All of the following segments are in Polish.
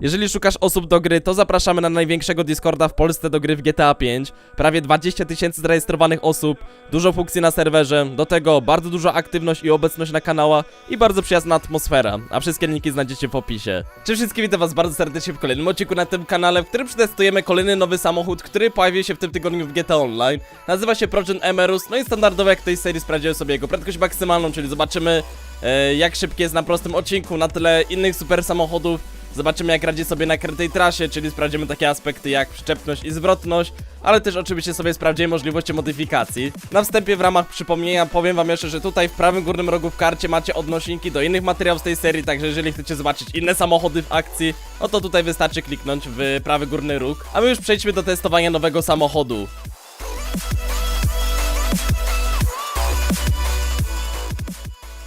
Jeżeli szukasz osób do gry, to zapraszamy na największego Discorda w Polsce do gry w GTA 5. Prawie 20 tysięcy zarejestrowanych osób, dużo funkcji na serwerze, do tego bardzo duża aktywność i obecność na kanałach i bardzo przyjazna atmosfera, a wszystkie linki znajdziecie w opisie. Cześć wszystkim, witam was bardzo serdecznie w kolejnym odcinku na tym kanale, w którym przetestujemy kolejny nowy samochód, który pojawił się w tym tygodniu w GTA Online. Nazywa się Progen Emerus, no i standardowo jak w tej serii sprawdziłem sobie jego prędkość maksymalną, czyli zobaczymy e, jak szybki jest na prostym odcinku na tle innych super samochodów. Zobaczymy jak radzi sobie na krytej trasie, czyli sprawdzimy takie aspekty jak przyczepność i zwrotność, ale też oczywiście sobie sprawdzimy możliwości modyfikacji. Na wstępie w ramach przypomnienia powiem wam jeszcze, że tutaj w prawym górnym rogu w karcie macie odnośniki do innych materiałów z tej serii, także jeżeli chcecie zobaczyć inne samochody w akcji, no to tutaj wystarczy kliknąć w prawy górny róg. A my już przejdźmy do testowania nowego samochodu.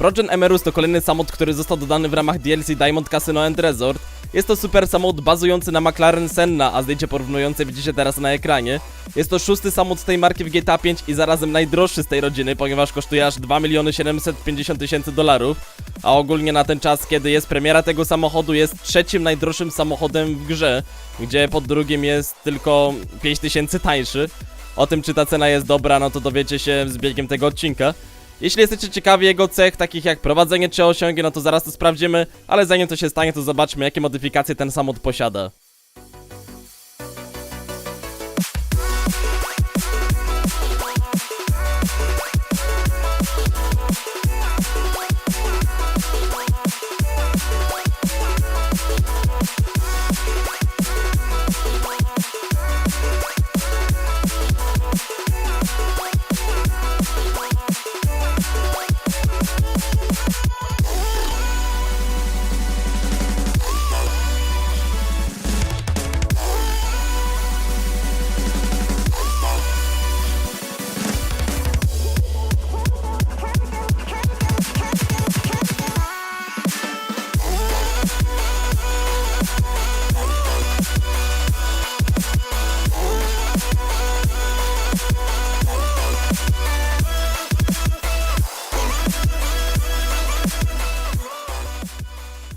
Progen Emerus to kolejny samochód, który został dodany w ramach DLC Diamond Casino and Resort. Jest to super samochód bazujący na McLaren Senna, a zdjęcie porównujące widzicie teraz na ekranie. Jest to szósty z tej marki w GTA 5 i zarazem najdroższy z tej rodziny, ponieważ kosztuje aż 2 miliony 750 tysięcy dolarów. A ogólnie na ten czas, kiedy jest premiera tego samochodu, jest trzecim najdroższym samochodem w grze, gdzie pod drugim jest tylko 5 tysięcy tańszy. O tym, czy ta cena jest dobra, no to dowiecie się z biegiem tego odcinka. Jeśli jesteście ciekawi jego cech, takich jak prowadzenie czy osiągi, no to zaraz to sprawdzimy, ale zanim to się stanie, to zobaczmy, jakie modyfikacje ten samochód posiada.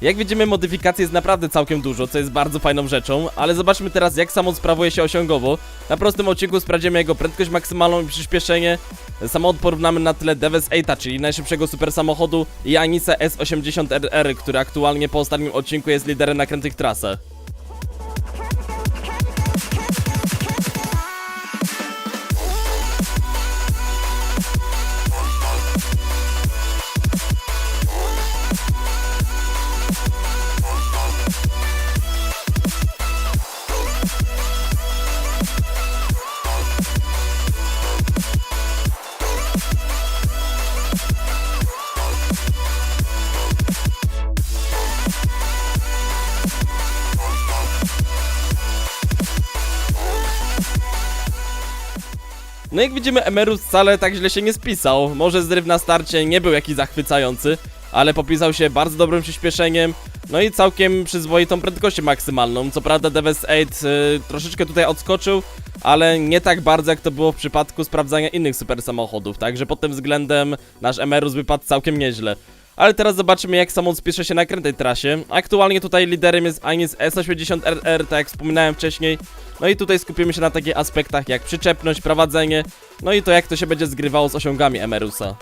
Jak widzimy, modyfikacji jest naprawdę całkiem dużo, co jest bardzo fajną rzeczą, ale zobaczmy teraz, jak samochód sprawuje się osiągowo. Na prostym odcinku sprawdzimy jego prędkość maksymalną i przyspieszenie. Samochód porównamy na tle Deves 8, czyli najszybszego super samochodu i Anisa S80RR, który aktualnie po ostatnim odcinku jest liderem na krętych trasach. No jak widzimy, Emerus wcale tak źle się nie spisał. Może zryw na starcie nie był jakiś zachwycający, ale popisał się bardzo dobrym przyspieszeniem, no i całkiem przyzwoitą prędkością maksymalną. Co prawda Deves 8 y, troszeczkę tutaj odskoczył, ale nie tak bardzo jak to było w przypadku sprawdzania innych super samochodów, także pod tym względem nasz Emerus wypadł całkiem nieźle. Ale teraz zobaczymy jak samochód spisze się na krętej trasie. Aktualnie tutaj liderem jest Anis S80RR, tak jak wspominałem wcześniej. No i tutaj skupimy się na takich aspektach jak przyczepność, prowadzenie, no i to jak to się będzie zgrywało z osiągami Emerusa.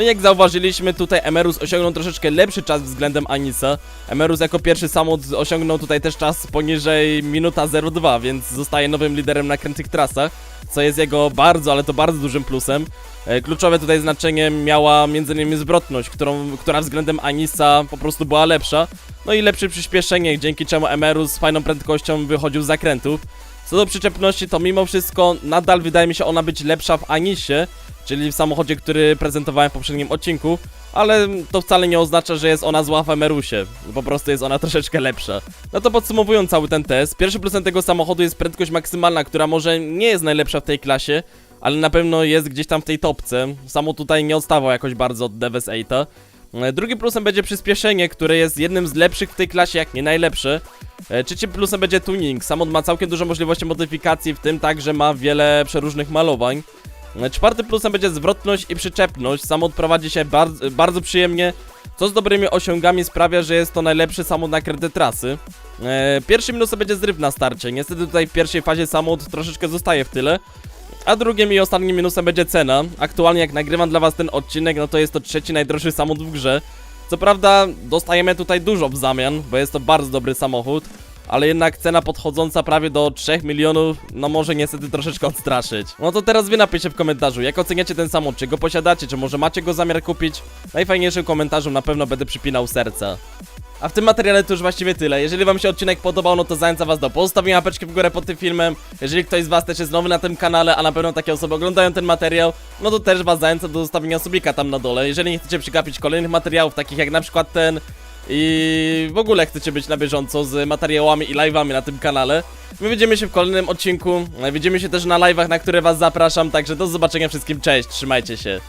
No jak zauważyliśmy, tutaj Emerus osiągnął troszeczkę lepszy czas względem Anisa. Emerus jako pierwszy samolot osiągnął tutaj też czas poniżej minuta 02, więc zostaje nowym liderem na krętych trasach, co jest jego bardzo, ale to bardzo dużym plusem. E, Kluczowe tutaj znaczenie miała m.in. zwrotność, którą, która względem Anisa po prostu była lepsza. No i lepsze przyspieszenie, dzięki czemu Emerus z fajną prędkością wychodził z zakrętów. Co do przyczepności, to mimo wszystko nadal wydaje mi się ona być lepsza w Anisie, czyli w samochodzie, który prezentowałem w poprzednim odcinku, ale to wcale nie oznacza, że jest ona zła w Emerusie. Po prostu jest ona troszeczkę lepsza. No to podsumowując cały ten test, pierwszym plusem tego samochodu jest prędkość maksymalna, która może nie jest najlepsza w tej klasie, ale na pewno jest gdzieś tam w tej topce. Samo tutaj nie odstawał jakoś bardzo od Deves 8. E, Drugim plusem będzie przyspieszenie, które jest jednym z lepszych w tej klasie, jak nie najlepsze. E, Trzecim plusem będzie tuning. Samolot ma całkiem dużo możliwości modyfikacji, w tym także ma wiele przeróżnych malowań. E, Czwartym plusem będzie zwrotność i przyczepność. Samolot prowadzi się bardzo, bardzo przyjemnie, co z dobrymi osiągami sprawia, że jest to najlepszy samolot na kręte trasy. Pierwszym minusem będzie zryw na starcie. Niestety tutaj w pierwszej fazie samolot troszeczkę zostaje w tyle. A drugim i ostatnim minusem będzie cena. Aktualnie jak nagrywam dla was ten odcinek, no to jest to trzeci najdroższy samochód w grze. Co prawda dostajemy tutaj dużo w zamian, bo jest to bardzo dobry samochód, ale jednak cena podchodząca prawie do 3 milionów, no może niestety troszeczkę odstraszyć. No to teraz wy napiszcie w komentarzu, jak oceniacie ten samochód, czy go posiadacie, czy może macie go zamiar kupić? Najfajniejszym komentarzem na pewno będę przypinał serca. A w tym materiale to już właściwie tyle. Jeżeli wam się odcinek podobał, no to zachęcam was do postawienia łapeczki w górę pod tym filmem. Jeżeli ktoś z was też jest nowy na tym kanale, a na pewno takie osoby oglądają ten materiał, no to też was zachęcam do zostawienia subika tam na dole. Jeżeli nie chcecie przegapić kolejnych materiałów, takich jak na przykład ten i w ogóle chcecie być na bieżąco z materiałami i live'ami na tym kanale, my widzimy się w kolejnym odcinku. Widzimy się też na live'ach, na które was zapraszam, także do zobaczenia wszystkim, cześć, trzymajcie się.